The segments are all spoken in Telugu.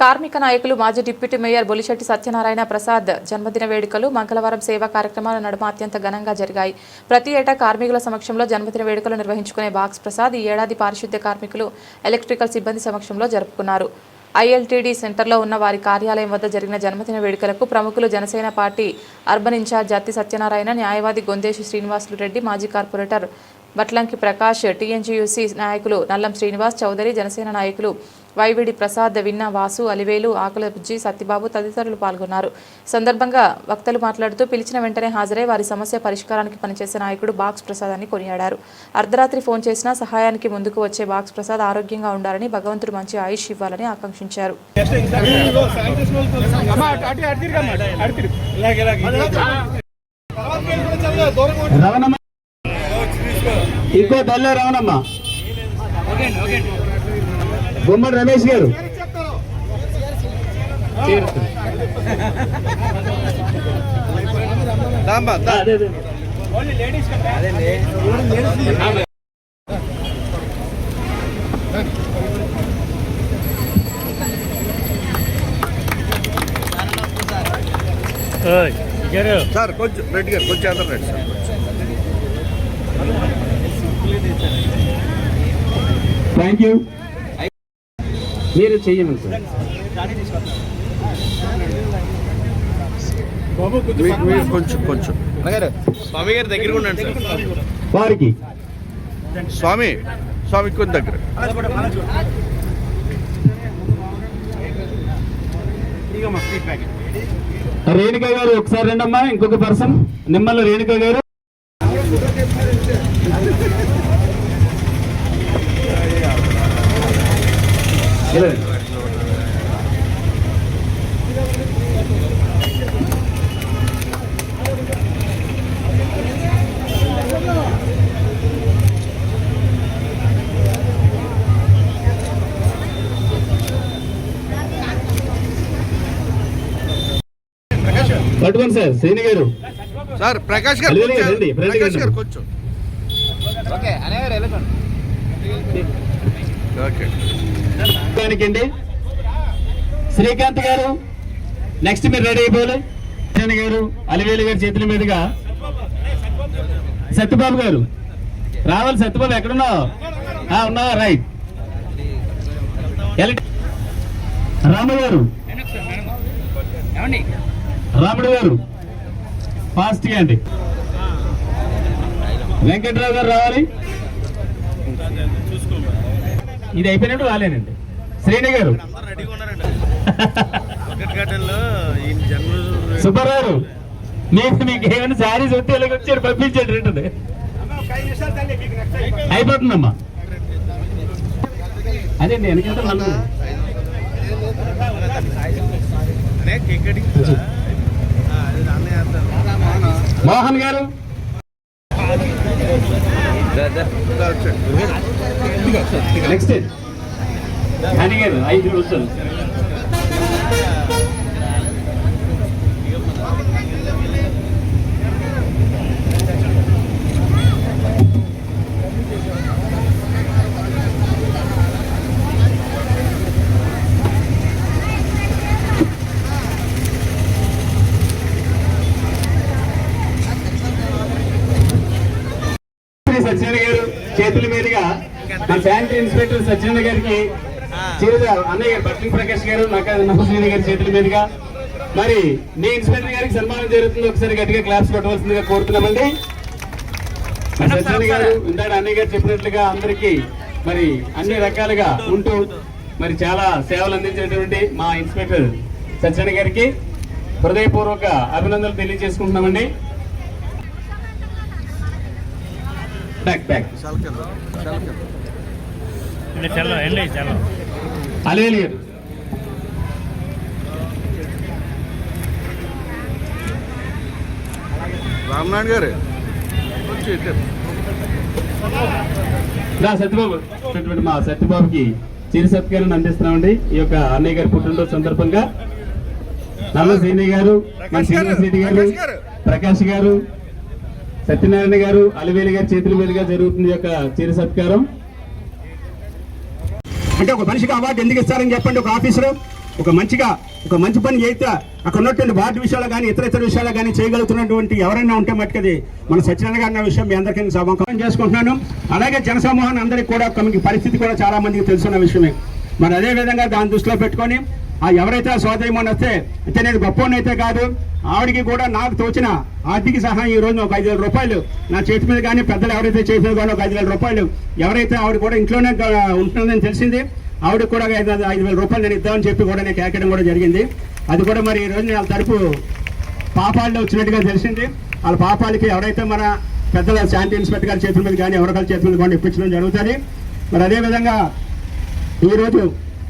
కార్మిక నాయకులు మాజీ డిప్యూటీ మేయర్ బొలిశెట్టి సత్యనారాయణ ప్రసాద్ జన్మదిన వేడుకలు మంగళవారం సేవా కార్యక్రమాల నడుమ అత్యంత ఘనంగా జరిగాయి. ప్రతి ఏటా కార్మికుల సమక్షంలో జన్మదిన వేడుకలు నిర్వహించుకునే బాక్స్ ప్రసాద్ ఈ ఏడాది పారిశుద్ధ్య కార్మికులు ఎలక్ట్రికల్ సిబ్బంది సమక్షంలో జరుపుకున్నారు. ఐఎల్టీడీ సెంటర్లో ఉన్న వారి కార్యాలయం వద్ద జరిగిన జన్మదిన వేడుకలకు ప్రముఖులు జనసేన పార్టీ అర్బన్ ఇన్ఛార్జ్ అత్తి సత్యనారాయణ న్యాయవాది గొందేశి శ్రీనివాసులు రెడ్డి మాజీ కార్పొరేటర్ బట్లంకి ప్రకాష్ టీఎన్జీయూసీ నాయకులు నల్లం శ్రీనివాస్ చౌదరి జనసేన నాయకులు వైవిడి ప్రసాద్ విన్న వాసు అలివేలు ఆకుల బుజ్జి సత్యబాబు తదితరులు పాల్గొన్నారు. ఈ సందర్భంగా వక్తలు మాట్లాడుతూ పిలిచిన వెంటనే హాజరై వారి సమస్య పరిష్కారానికి పనిచేసే నాయకుడు బాక్స్ ప్రసాద్ అని కొనియాడారు. అర్ధరాత్రి ఫోన్ చేసినా సహాయానికి ముందుకు వచ్చే బాక్స్ ప్రసాద్ ఆరోగ్యంగా ఉండాలని భగవంతుడు మంచి ఆయుష్ ఇవ్వాలని ఆకాంక్షించారు. ఇంకో తల్లే రవణమ్మ. గుమ్మడి రమేష్ గారు. అదే, అదే. సార్ కొంచెం రెడ్డి గారు కొంచెం అందరం రండి సార్ థ్యాంక్ యూ మీరు చెయ్యమని సార్. కొంచెం కొంచెం. స్వామి గారి దగ్గర ఉండండి సార్. వారికి. స్వామి స్వామి కొంచెం దగ్గర. రేణుక గారు ఒకసారి రండమ్మా. ఇంకొక పర్సన్ నిమ్మల రేణుక గారు ఇలా రండి. పట్టుకోండి సార్ శ్రీని గారు. సార్ ప్రకాష్ గారు ప్రకాష్ గారు. కొంచెం ఓకే దానికండి. శ్రీకాంత్ గారు నెక్స్ట్ మీరు రెడీ అయిపోలే కృష్ణ గారు అలివేలు గారి చేతుల మీదుగా. సత్యబాబు గారు రావాలి సత్యబాబు ఎక్కడున్నావు? ఆ, ఉన్నావా? రైట్. ఎల- రాము గారు. రాముడు గారు ఫాస్ట్గా అండి. వెంకట్రావు గారు రావాలి. ఇది అయిపోయినట్టు రాలేనండి. శ్రేణి గారు. సుబ్బారావు మీకు మీకు ఏమైనా శారీస్ వస్తే ఇలాగ వచ్చారు పంపించండి రెండు. అయిపోతుందమ్మా. అదే నేను వెనకాల మోహన్ గారు. నెక్స్ట్ హని గారు ఐదు నిమిషాలు శ్రీ సత్యనారాయణ గారు చేతుల మీదుగా మన శానిటరీ ఇన్స్పెక్టర్ సత్యనారాయణ గారికి అన్నయ్య గారు ప్రకాష్ గారు నక్క నమ్మశ్రీని గారి చేతుల మీదుగా. మరి మీ ఇన్స్పెక్టర్ గారికి సన్మానం జరుగుతుంది. ఒకసారి గట్టిగా క్లాప్స్ కొట్టవలసిందిగా కోరుతున్నామండి సత్యనారాయణ గారు ఇందాక అన్నయ్య గారు చెప్పినట్లుగా అందరికీ మరి అన్ని రకాలుగా ఉంటూ మరి చాలా సేవలు అందించినటువంటి మా ఇన్స్పెక్టర్ సత్యనారాయణ గారికి హృదయపూర్వక అభినందనలు తెలియజేసుకుంటున్నామండి. బ్యాక్ బ్యాక్ గారు. రా సత్యబాబు. ఉన్నటువంటి మా సత్యబాబుకి చిరు సత్కారాన్ని అందిస్తున్నామండి. ఈ యొక్క అన్నయ్య గారి పుట్టినరోజు సందర్భంగా. నల్ల శ్రీనయ్య గారు మన శ్రీనివాస్ రెడ్డి గారు. ప్రకాష్ గారు. గారు సత్యనారాయణ గారు అలివేలి గారి చేతుల మీదుగా జరుగుతుంది యొక్క చిరు సత్కారం. అంటే ఒక మనిషికి అవార్డు ఎందుకు ఇస్తారని చెప్పండి ఒక ఆఫీసరు. ఒక మంచిగా ఒక మంచి పని చేస్తే అక్కడ ఉన్నటువంటి వార్డు విషయాలు కానీ ఇతర ఇతర విషయాలు కానీ చేయగలుగుతున్నటువంటి ఎవరైనా ఉంటే మట్టుకది మన సత్యనారాయణ గారి అన్న విషయం మీ అందరికీ సభాముఖం చేసుకుంటున్నాను. అలాగే జనసమూహాన్ని అందరికీ కూడా మీకు పరిస్థితి కూడా చాలా మందికి తెలుసున్న విషయమే. మరి అదే విధంగా దాన్ని దృష్టిలో పెట్టుకొని ఆ ఎవరైతే ఆ వస్తే అయితే నేను గొప్పనైతే అయితే కాదు. ఆవిడికి కూడా నాకు తోచిన ఆర్థిక సహాయం ఈ రోజు ఒక ఐదు వేల రూపాయలు. నా చేతి మీద కానీ పెద్దలు ఎవరైతే చేసిన కానీ ఒక ఐదు వేల రూపాయలు. ఎవరైతే ఆవిడ కూడా ఇంట్లోనే ఉంటుందని తెలిసింది ఆవిడ కూడా ఐదు ఐదు వేల రూపాయలు నేను ఇద్దామని చెప్పి కూడా నేను కేకడం కూడా జరిగింది. అది కూడా మరి ఈ రోజు వాళ్ళ తరపు పాపాల్లో వచ్చినట్టుగా తెలిసింది. వాళ్ళ పాపాలకి ఎవరైతే మన పెద్దల శాంతి ఇన్స్పెక్టర్ గారి చేతుల మీద కానీ ఎవరికాల చేతుల మీద కానీ ఇప్పించడం జరుగుతుంది. మరి అదేవిధంగా ఈరోజు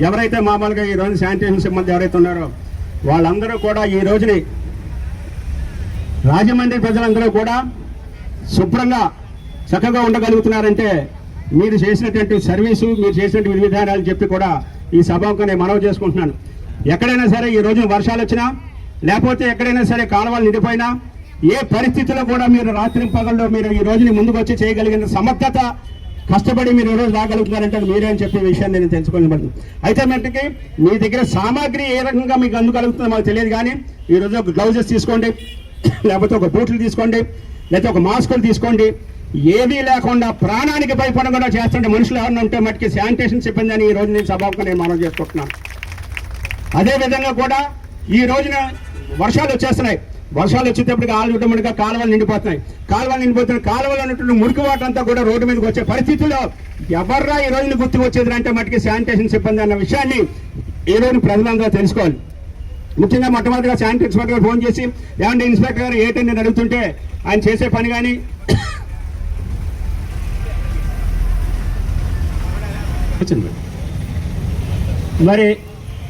ఎవరైతే మామూలుగా ఈ రోజు శానిటేషన్ సిబ్బంది ఎవరైతే ఉన్నారో వాళ్ళందరూ కూడా ఈ రోజుని రాజమండ్రి ప్రజలందరూ కూడా శుభ్రంగా చక్కగా ఉండగలుగుతున్నారంటే మీరు చేసినటువంటి సర్వీసు మీరు చేసినటువంటి విధానాలు చెప్పి కూడా ఈ సభకు నేను మనవి చేసుకుంటున్నాను. ఎక్కడైనా సరే ఈ రోజు వర్షాలు వచ్చినా లేకపోతే ఎక్కడైనా సరే కాలువలు నిండిపోయినా ఏ పరిస్థితుల్లో కూడా మీరు రాత్రి పగల్లో మీరు ఈ రోజుని ముందుకు వచ్చి చేయగలిగిన సమర్థత కష్టపడి మీరు ఈ రోజు రాగలుగుతున్నారంటే మీరే అని చెప్పే విషయాన్ని నేను తెలుసుకోవాలి అయితే మట్టుకి మీ దగ్గర సామాగ్రి ఏ రకంగా మీకు అందుకలుగుతుందో మాకు తెలియదు కానీ ఈ రోజు ఒక గ్లౌజెస్ తీసుకోండి లేకపోతే ఒక బూట్లు తీసుకోండి లేకపోతే ఒక మాస్కులు తీసుకోండి. ఏవీ లేకుండా ప్రాణానికి భయపడకుండా చేస్తుంటే మనుషులు ఎవరైనా ఉంటే మటుకి శానిటేషన్ సిబ్బంది అని ఈ రోజు నేను సభకు నేను మనం చేసుకుంటున్నాను. అదేవిధంగా కూడా ఈ రోజున వర్షాలు వచ్చేస్తున్నాయి. వర్షాలు వచ్చేటప్పటికి ఆలుగుట్టముడిగా కాలువలు నిండిపోతున్నాయి కాలువలు నిండిపోతున్నాయి కాలువలు ఉన్నటువంటి మురికి వాటర్ అంతా కూడా రోడ్డు మీదకి వచ్చే పరిస్థితుల్లో ఎవర్రా ఈ రోజున గుర్తు వచ్చేది అంటే మటుకి శానిటేషన్ సిబ్బంది అన్న విషయాన్ని ఈ రోజు ప్రజలందరూ తెలుసుకోవాలి ముఖ్యంగా మొట్టమొదటిగా శానిటరీ ఇన్స్పెక్టర్ గారు ఫోన్ చేసి ఏమంటే ఇన్స్పెక్టర్ గారు ఏంటని నేను అడుగుతుంటే ఆయన చేసే పని కానీ. మరి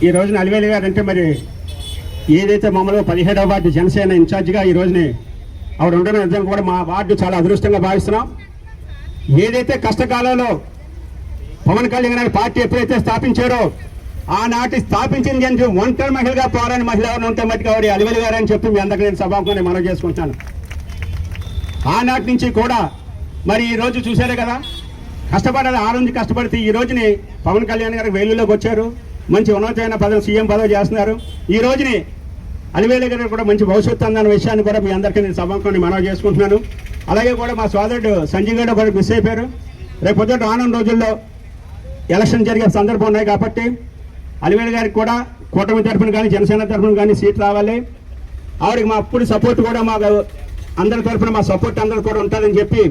ఈ రోజున అలివేలి గారు అంటే మరి ఏదైతే మామూలుగా పదిహేడవ వార్డు జనసేన ఇన్ఛార్జిగా ఈ రోజుని ఆవిడ ఉండడం నిజంగా కూడా మా వార్డు చాలా అదృష్టంగా భావిస్తున్నాం. ఏదైతే కష్టకాలంలో పవన్ కళ్యాణ్ గారి పార్టీ ఎప్పుడైతే స్థాపించారో ఆనాటి స్థాపించింది అని చెప్పి ఒంటరి మహిళగా పోరాని మహిళ ఎవరు ఉంటే మట్టుకు ఆవిడ అలివేలి గారు అని చెప్పి మీ అందరికీ నేను సభాముఖంగా మనం చేసుకుంటాను. ఆనాటి నుంచి కూడా మరి ఈ రోజు చూశారే కదా కష్టపడాలి ఆ రోజు కష్టపడితే ఈ రోజుని పవన్ కళ్యాణ్ గారు వేలులోకి వచ్చారు. మంచి ఉన్నతమైన పదవి సీఎం పదవి చేస్తున్నారు. ఈ రోజుని అలివేలి గారు కూడా మంచి భవిష్యత్తు ఉందన్న విషయాన్ని కూడా మీ అందరికీ నేను సభాముఖంగా మనవి చేసుకుంటున్నాను. అలాగే కూడా మా సోదరుడు సంజయ్ గారు కూడా మిస్ అయిపోయారు. రేపు పొద్దుట రానున్న రోజుల్లో ఎలక్షన్ జరిగే సందర్భం ఉన్నాయి కాబట్టి అలివేలి గారికి కూడా కూటమి తరఫున కానీ జనసేన తరఫున కానీ సీట్ రావాలి. ఆవిడకి మా అప్పుడు సపోర్ట్ కూడా మాకు అందరి తరఫున మా సపోర్ట్ అందరికి కూడా ఉంటుందని చెప్పి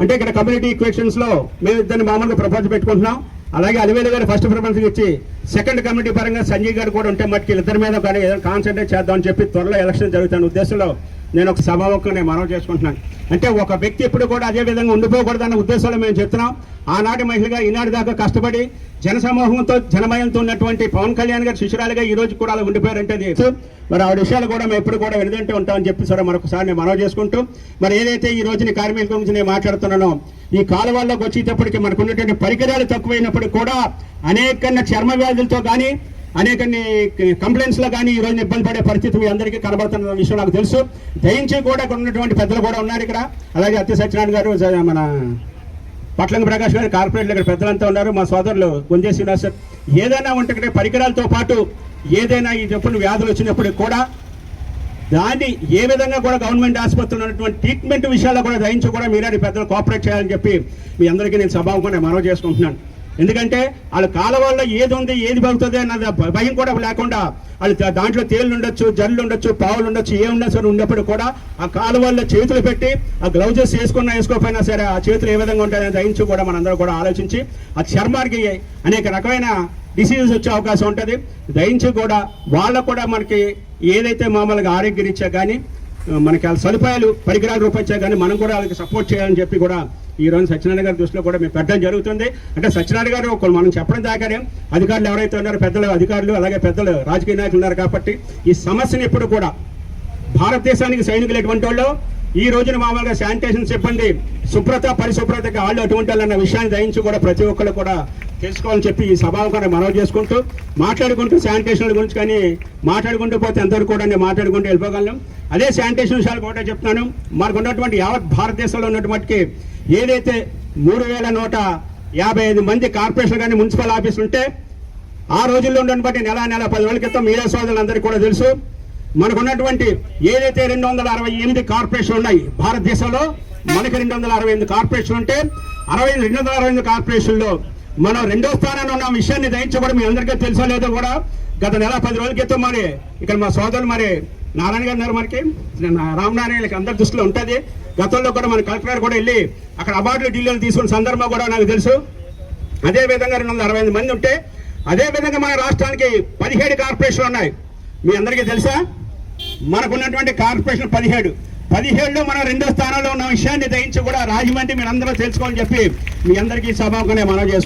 అంటే ఇక్కడ కమ్యూనిటీ ఈక్వేషన్స్లో మేము ఇద్దరిని మామూలుగా ప్రపోజ్ పెట్టుకుంటున్నాం. అలాగే అలివేలు గారు ఫస్ట్ ప్రిఫరెన్స్ ఇచ్చి సెకండ్ కమిటీ పరంగా సంజయ్ గారు కూడా ఉంటే మట్టుకు ఇద్దరి మీద కానీ ఏదైనా కాన్సన్ట్రేట్ చేద్దామని చెప్పి త్వరలో ఎలక్షన్ జరుగుతున్న ఉద్దేశంలో నేను ఒక సభాముఖం నేను మనవి చేసుకుంటున్నాను. అంటే ఒక వ్యక్తి ఎప్పుడు కూడా అదే విధంగా ఉండిపోకూడదన్న ఉద్దేశంలో మేము చెప్తున్నాం. ఆనాటి మహిళగా ఈనాటి దాకా కష్టపడి జనసమూహంతో జనమయంతో ఉన్నటువంటి పవన్ కళ్యాణ్ గారి శిష్యురాలుగా ఈ రోజు కూడా అలా ఉండిపోయారంటే అది మరి ఆ విషయాలు కూడా మేము ఎప్పుడు కూడా వెనుదంటే ఉంటామని చెప్పి సరే మరొకసారి నేను మనవి చేసుకుంటూ మరి ఏదైతే ఈ రోజుని కార్మికుల గురించి నేను మాట్లాడుతున్నానో ఈ కాలువల్లోకి వచ్చేటప్పటికి మనకు ఉన్నటువంటి పరికరాలు తక్కువైనప్పుడు కూడా అనేక చర్మ వ్యాధులతో కానీ అనేక కంప్లైంట్స్లో కానీ ఈ రోజు ఇబ్బంది పడే పరిస్థితి మీ అందరికీ కనబడుతున్న విషయం నాకు తెలుసు. దయించి కూడా ఇక్కడ ఉన్నటువంటి పెద్దలు కూడా ఉన్నారు ఇక్కడ. అలాగే అత్య సత్యనారాయణ గారు మన పట్లంగ ప్రకాష్ గారు కార్పొరేట్లు ఇక్కడ పెద్దలంతా ఉన్నారు. మా సోదరులు గుంజే శ్రీనివాస్ సార్. ఏదైనా ఉంటే ఇక్కడ పరికరాలతో పాటు ఏదైనా ఈ చెప్పుడు వ్యాధులు వచ్చినప్పుడు కూడా దాన్ని ఏ విధంగా కూడా గవర్నమెంట్ ఆసుపత్రులు ఉన్నటువంటి ట్రీట్మెంట్ విషయాల్లో కూడా దయించి కూడా మీరే పెద్దలు కోఆపరేట్ చేయాలని చెప్పి మీ అందరికీ నేను సభాముఖంగా మనవి చేసుకుంటున్నాను. ఎందుకంటే వాళ్ళ కాలువల్లో ఏది ఉంది ఏది పగుతుంది అన్న భయం కూడా లేకుండా వాళ్ళు దాంట్లో తేళ్ళు ఉండొచ్చు జల్లు ఉండొచ్చు పావులు ఉండొచ్చు ఏ ఉన్నా సరే ఉన్నప్పుడు కూడా ఆ కాలువల్లో చేతులు పెట్టి ఆ గ్లౌజెస్ వేసుకున్నా వేసుకోకపోయినా సరే ఆ చేతులు ఏ విధంగా ఉంటాయని దయించి కూడా మనందరూ కూడా ఆలోచించి ఆ చర్మానికి అనేక రకమైన డిసీజెస్ వచ్చే అవకాశం ఉంటుంది. దయించి కూడా వాళ్ళకు కూడా మనకి ఏదైతే మామూలుగా ఆరోగ్య కానీ మనకి వాళ్ళ సదుపాయాలు పరికరాలు రూపొచ్చా కానీ మనం కూడా వాళ్ళకి సపోర్ట్ చేయాలని చెప్పి కూడా ఈ రోజు సత్యనారాయణ గారి దృష్టిలో కూడా మేము పెట్టడం జరుగుతుంది. అంటే సత్యనారాయణ గారు ఒకళ్ళు మనం చెప్పడం దాకానే అధికారులు ఎవరైతే ఉన్నారో పెద్దలు అధికారులు అలాగే పెద్దలు రాజకీయ నాయకులు ఉన్నారు కాబట్టి ఈ సమస్యను ఎప్పుడు కూడా భారతదేశానికి సైనికులు ఎటువంటి వాళ్ళు? ఈ రోజున మామూలుగా శానిటేషన్ సిబ్బంది శుభ్రత పరిశుభ్రతకి వాళ్ళు అటువంటి వాళ్ళు అన్న విషయాన్ని దయించి కూడా ప్రతి ఒక్కరు కూడా తెలుసుకోవాలని చెప్పి ఈ సభాముఖాన్ని మనవి చేసుకుంటూ మాట్లాడుకుంటూ శానిటేషన్ గురించి కానీ మాట్లాడుకుంటూ పోతే ఎంతవరకు కూడా నేను మాట్లాడుకుంటూ వెళ్ళిపోగలను. అదే శానిటేషన్ విషయాలు కూడా చెప్తున్నాను. మనకు ఉన్నటువంటి యావత్ భారతదేశంలో ఉన్నటువంటి ఏదైతే మూడు వేల నూట యాభై ఐదు మంది కార్పొరేషన్ కానీ మున్సిపల్ ఆఫీసులు ఉంటే ఆ రోజుల్లో ఉన్నటువంటి నెల నెల పది రోజుల క్రితం మీడియా సోదరులందరికీ కూడా తెలుసు. మనకున్నటువంటి ఏదైతే రెండు వందల అరవై ఎనిమిది కార్పొరేషన్లు ఉన్నాయి భారతదేశంలో మనకి రెండు వందల అరవై ఎనిమిది కార్పొరేషన్లు ఉంటే అరవై రెండు వందల అరవై ఎనిమిది కార్పొరేషన్లో మనం రెండో స్థానాన్ని ఉన్న విషయాన్ని దయించి కూడా మీ అందరికీ తెలుసో లేదో కూడా గత నెల పది రోజుల క్రితం మరి ఇక్కడ మా సోదరులు మరి నారాయణ గారు ఉన్నారు మనకి. రామనారాయణకి అందరి దృష్టిలో ఉంటుంది. గతంలో కూడా మన కలెక్టర్ గారు కూడా వెళ్ళి అక్కడ అవార్డులు ఢిల్లీలో తీసుకున్న సందర్భం కూడా నాకు తెలుసు. అదే విధంగా రెండు వందల అరవై ఐదు మంది ఉంటే అదే విధంగా మన రాష్ట్రానికి పదిహేడు కార్పొరేషన్లు ఉన్నాయి. మీ అందరికీ తెలుసా? మనకున్నటువంటి కార్పొరేషన్ పదిహేడు. పదిహేడులో మనం రెండో స్థానంలో ఉన్న విషయాన్ని దయించి కూడా రాజమండ్రి మీరు అందరూ తెలుసుకోవాలని చెప్పి మీ అందరికీ సభాముఖంగా మనం